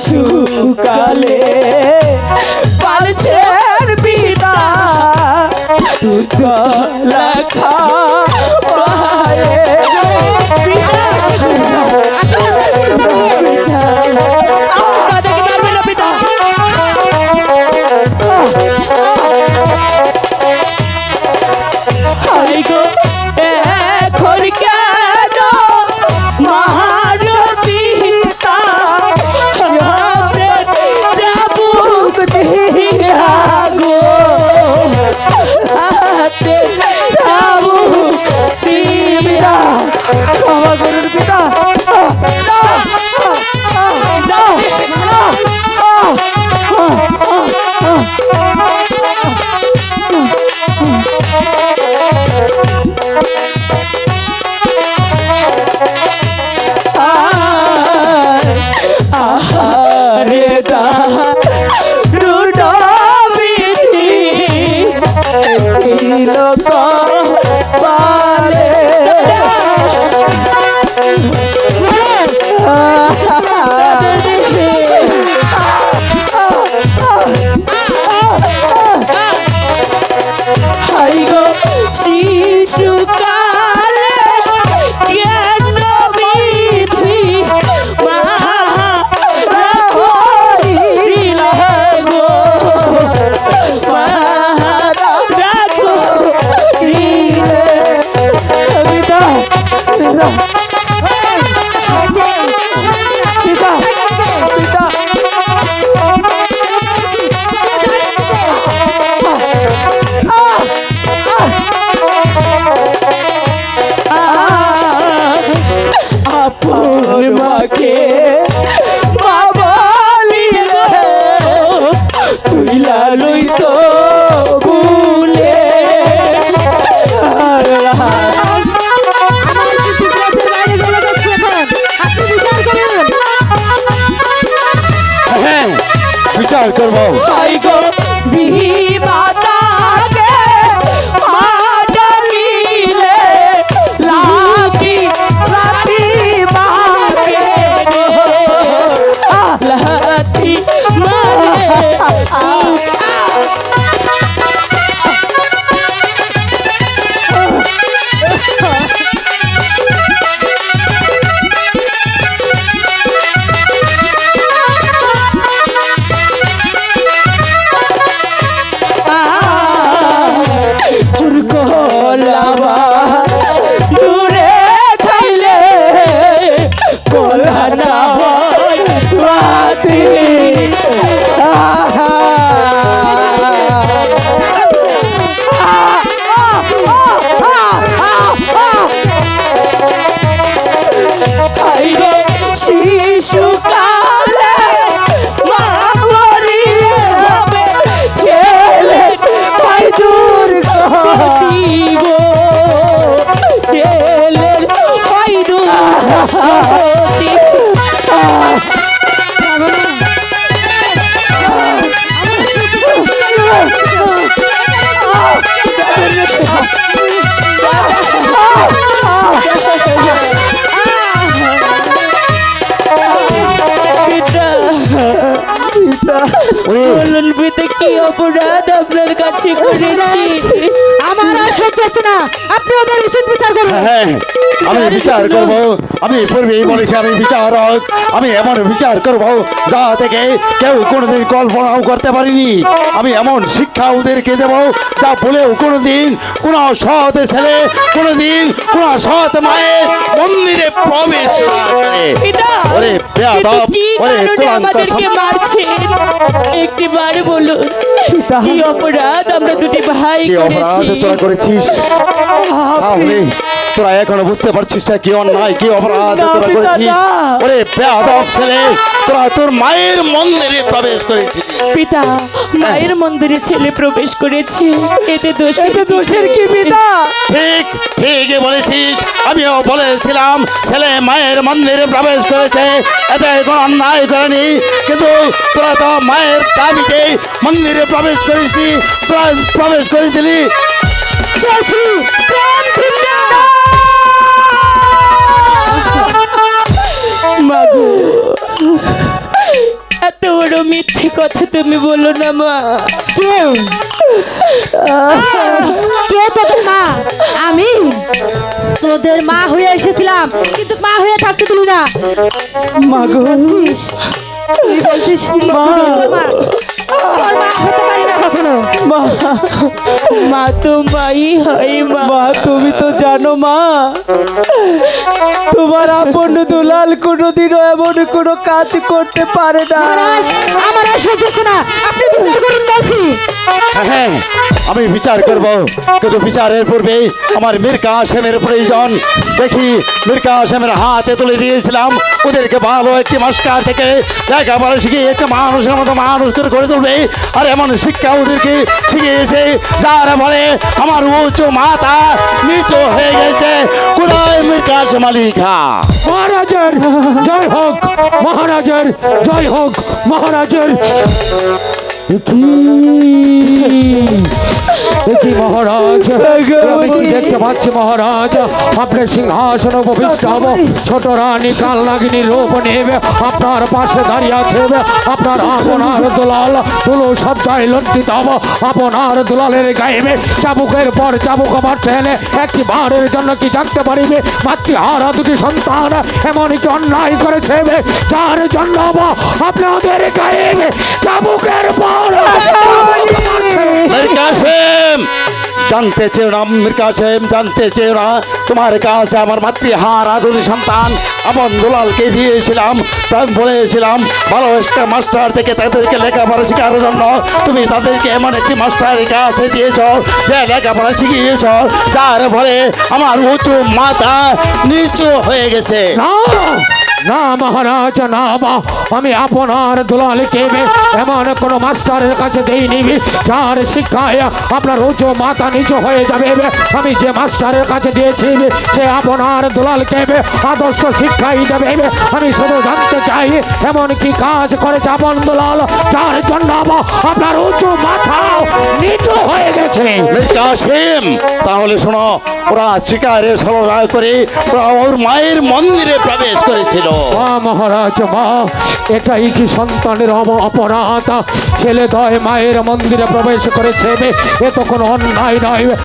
শিশুকালে তুই লালই তো শিশুকালে কি অপরাধ আপনার কাছে করেছি? আমার আর সহ্য হচ্ছে না। আপনি ওদের উচিত বিচার করুন। হ্যাঁ আমি বিচার করব। আমি পূর্বেই বলেছি আমি বিচারক। আমি এমন বিচার করব যা থেকে কেউ কোনোদিন কল্পনাও করতে পারিনি। আমি এমন শিক্ষা ওদেরকে দেব যা বলেও কোনোদিন কোনো সৎ ছেলে কোনোদিন কোনো সৎ মায়ের মন্দিরে প্রবেশ না করে। ওরে বেয়াদব, কি ওরে কারণে আমাদেরকে সন্তান। মারছেন একটিবার বলুন। কি অপরাধ আমরা দুটি ভাই করেছি? তোরা করেছিস? তোরা এখনও বুঝতে পারছিস না কি অন্যায় কি অপরাধ তোরা করেছিস? ওরে বেয়াদব ছেলে তোরা তোর মায়ের মন্দিরে প্রবেশ করেছিস। পিতা মায়ের মন্দিরে ছেলে প্রবেশ করেছে। এতে দোষ এতে দোষের কি পিতা? ঠিক ঠিকই বলেছিস। আমিও বলেছিলাম ছেলে মায়ের মন্দিরে প্রবেশ করেছে। এতে কোনো অন্যায় করেনি। কিন্তু তোরা তো মায়ের দাবিতে মন্দিরে প্রবেশ করেছিলি তোরা প্রবেশ করেছিলি। মাগো এত বড় মিথ্যে কথা তুমি বলো না মা। কে তোদের মা? আমি? তোদের মা হয়ে এসেছিলাম কিন্তু মা হয়ে থাকতে তুমি না। মাগো বলছিস বলছিস মা। মা তো মাই হয় মা। মা তুমি তো জানো মা। তোমার আপন দুলাল কোনোদিনও এমন কোনো কাজ করতে পারে না। আমার আর সহ্য হচ্ছে না। আপনি বিচার করুন বলছি। হ্যাঁ। আমি বিচার করব। কিন্তু বিচারের পূর্বে আমার মির্কা হাসেমের প্রয়োজন। দেখি মির্কা হাসেমের হাতে তুলে দিয়েছিলাম। ওদেরকে ভালো একটি মাস্কার থেকে লেখাপড়া শিখিয়ে একটা মানুষের মতো মানুষ করে গড়ে তুলবে। আর এমন শিক্ষা ওদেরকে শিখিয়েছে যারা বলে আমার উঁচু মাথা নিচু হয়ে গেছে। কোথায় আলী খা? মহারাজের জয় হোক মহারাজের জয় হোক মহারাজের। কি? কি মহারাজ। আমি কি দেখতে পাচ্ছি মহারাজ। আপনার সিংহাসন উপবিষ্ট হব। ছোট রানী কালনাগিনী রূপ নেবে। আপনার পাশে দাঁড়িয়ে আছে আপনার আপনার দুলাল। তুলো সজ্জায় লজ্জিত হব। আপনার দুলালের গাইবে চাবুকের পর চাবুক মারছেন একটি বারের জন্য কি জানতে পারিবে? মাতৃহারা দুটি সন্তান। এমনকি অন্যায় করেছে যার জন্য আপনাদের গায়ে চাবুকের পর কাসেম জানতে চেও না মির কাসেম জানতে চেও না তোমার কাছে আমার মাতৃহার আদুরি সন্তান। আমন দুলালকে দিয়েছিলাম বলেছিলাম, ভালো একটা মাস্টার থেকে তাদেরকে লেখাপড়া শেখানোর জন্য। তুমি তাদেরকে এমন একটি মাস্টারের কাছে দিয়েছ, যে লেখাপড়া শিখিয়েছ, যার ফলে আমার উঁচু মাথা নিচু হয়ে গেছে। না, মহারাজ, না, মা, আমি আপনার দুলালকে এমন কোন মাস্টারের কাছে দেই নিবি যার শিক্ষায় আপনার উঁচু মাথা নিচু হয়ে যাবে আমি যে মাস্টারের কাছে দিয়েছি সে আপনার দুলাল দুলালকে আদর্শ শিক্ষাই দেবে আমি শুধু জানতে চাই, এমন কি কাজ করেছে আপন দুলাল? যার জন্য আপনার উঁচু মাথা কাসেম তাহলে শোনো, ওরা শিকারে সরবরাহ করে ওরা ওর মায়ের মন্দিরে প্রবেশ করেছিল। মহারাজ, মা, এটাই কি সন্তানের অপরাধ? ছেলে দয় মায়ের মন্দিরে প্রবেশ করেছে এ তো কোনো অন্যায় নয়।